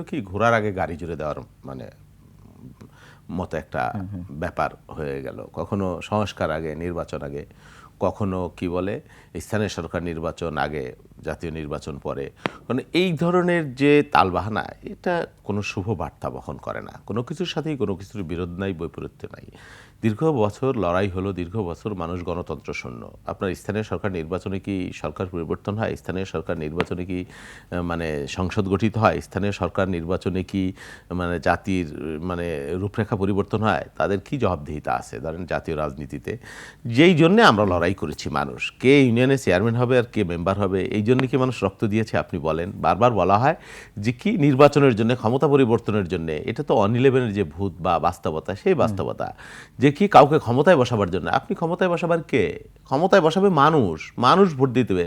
হলো কি ঘোরার আগে গাড়ি জুড়ে দেওয়ার মানে মতো একটা ব্যাপার হয়ে গেল। কখনো সংস্কার আগে নির্বাচন আগে কখনো কি বলে স্থানীয় সরকার নির্বাচন আগে জাতীয় নির্বাচন পরে। মানে এই ধরনের যে তালবাহানা এটা কোনো শুভ বার্তা বহন করে না। কোনো কিছুর সাথেই কোনো কিছুর বিরোধ নাই বৈপরীত্য নাই। দীর্ঘ বছর লড়াই হলো দীর্ঘ বছর মানুষ গণতন্ত্র শূন্য। আপনার স্থানীয় সরকার নির্বাচনে কি সরকার পরিবর্তন হয়? স্থানীয় সরকার নির্বাচনে কি মানে সংসদ গঠিত হয়? স্থানীয় সরকার নির্বাচনে কি মানে জাতির মানে রূপরেখা পরিবর্তন হয় তাদের কি জবাবদিহিতা আছে? ধরেন জাতীয় রাজনীতিতে। যেই জন্যে আমরা লড়াই করেছি মানুষ কে ইউনিয়নের চেয়ারম্যান হবে আর কে মেম্বার হবে এই জন্য কি মানুষ রক্ত দিয়েছে আপনি বলেন? বারবার বলা হয় যে কি নির্বাচনের জন্য ক্ষমতা পরিবর্তনের জন্য এটা তো অন ইলেভেনের যে ভূত বা বাস্তবতা সেই বাস্তবতা। যে কি কাউকে ক্ষমতায় বসাবার জন্য আপনি ক্ষমতায় বসাবার কে? ক্ষমতায় বসাবে মানুষ মানুষ ভোট দিতে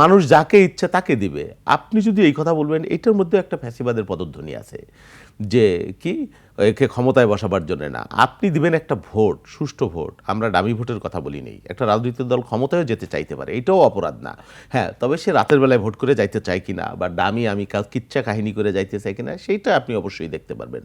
মানুষ যাকে ইচ্ছে তাকে দিবে। আপনি যদি এই কথা বলবেন, এটার মধ্যে একটা ফ্যাসিবাদের পদধ্বনি আছে যে কি, একে ক্ষমতায় বসাবার জন্য না। আপনি দিবেন একটা ভোট, সুষ্ঠু ভোট। আমরা ডামি ভোটের কথা বলি নেই। একটা রাজনৈতিক দল ক্ষমতায়ও যেতে চাইতে পারে, এটাও অপরাধ না। হ্যাঁ তবে সে রাতের বেলায় ভোট করে যাইতে চায় কিনা, বা ডামি আমি কিচ্ছা কাহিনী করে যাইতে চাই কিনা, সেইটা আপনি অবশ্যই দেখতে পারবেন।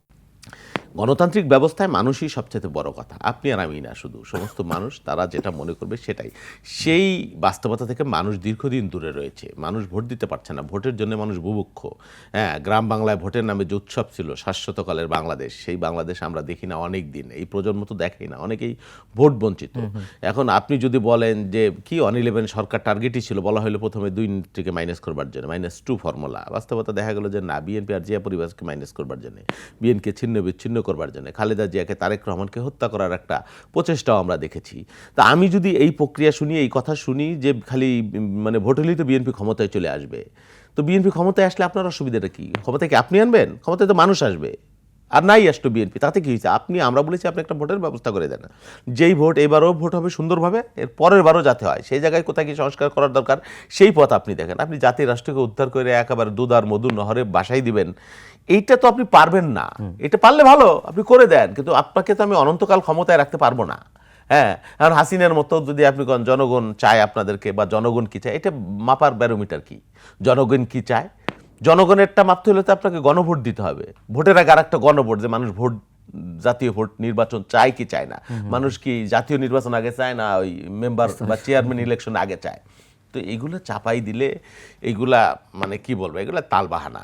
গণতান্ত্রিক ব্যবস্থায় মানুষই সবচেয়ে বড় কথা। আপনি আর আমি না শুধু। সমস্ত মানুষ তারা যেটা মনে করবে সেটাই। সেই বাস্তবতা থেকে মানুষ দীর্ঘদিন দূরে রয়েছে। মানুষ ভোট দিতে পারছে না। ভোটের জন্য মানুষ বুভুক্ষ। হ্যাঁ গ্রাম বাংলায় ভোটের নামে যে উৎসব ছিল শাশ্বতকালের বাংলাদেশ। সেই বাংলাদেশ আমরা দেখি না অনেক দিন এই প্রজন্ম তো দেখেই না। অনেকেই ভোট বঞ্চিত। এখন আপনি যদি বলেন যে কি অন ইলেভেন সরকার টার্গেটই ছিল? বলা হলো প্রথমে দুই থেকে মাইনাস করবার জন্য। মাইনাস টু ফর্মুলা বাস্তবতা দেখা গেল যে না বিএনপি আর জিয়া পরিবারকে মাইনাস করবার জন্য। বিএনকে ছিন্ন বিচ্ছিন্ন করবার জন্য। খালেদা জিয়াকে তারেক রহমানকে হত্যা করার একটা প্রচেষ্টাও আমরা দেখেছি। তা আমি যদি এই প্রক্রিয়া শুনি, এই কথা শুনি যে খালি মানে ভোট হলেই তো বিএনপি ক্ষমতায় চলে আসবে। তো বিএনপি ক্ষমতায় আসলে আপনার অসুবিধাটা কি? ক্ষমতায় কি আপনি আনবেন? ক্ষমতায় তো মানুষ আসবে। আর নাই আসতো বিএনপি তাতে কী হয়েছে? আপনি আমরা বলেছি আপনি একটা ভোটের ব্যবস্থা করে দেন। যেই ভোট এবারও ভোট হবে সুন্দরভাবে এর পরের বারও যাতে হয়। সেই জায়গায় কোথায় কি সংস্কার করার দরকার সেই পথ আপনি দেখেন। আপনি জাতির রাষ্ট্রকে উদ্ধার করে একেবারে দুধ আর মধু নহরে বাসাই দিবেন। এইটা তো আপনি পারবেন না। এটা পারলে ভালো আপনি করে দেন। কিন্তু আপনাকে তো আমি অনন্তকাল ক্ষমতায় রাখতে পারব না। হ্যাঁ আর হাসিনার মতো যদি আপনি জনগণ চায় আপনাদেরকে বা জনগণ কি চায় এটা মাপার ব্যারোমিটার কি? জনগণ কি চায়? জনগণেরটা মাপতে হলে তো আপনাকে গণভোট দিতে হবে। ভোটের আগে আর একটা গণভোট যে মানুষ ভোট জাতীয় ভোট নির্বাচন চায় কি চায় না? মানুষ কি জাতীয় নির্বাচন আগে চায় না ওই মেম্বার বা চেয়ারম্যান ইলেকশন আগে চায়? তো এগুলো চাপাই দিলে এগুলা মানে কি বলব? এগুলা তালবাহানা।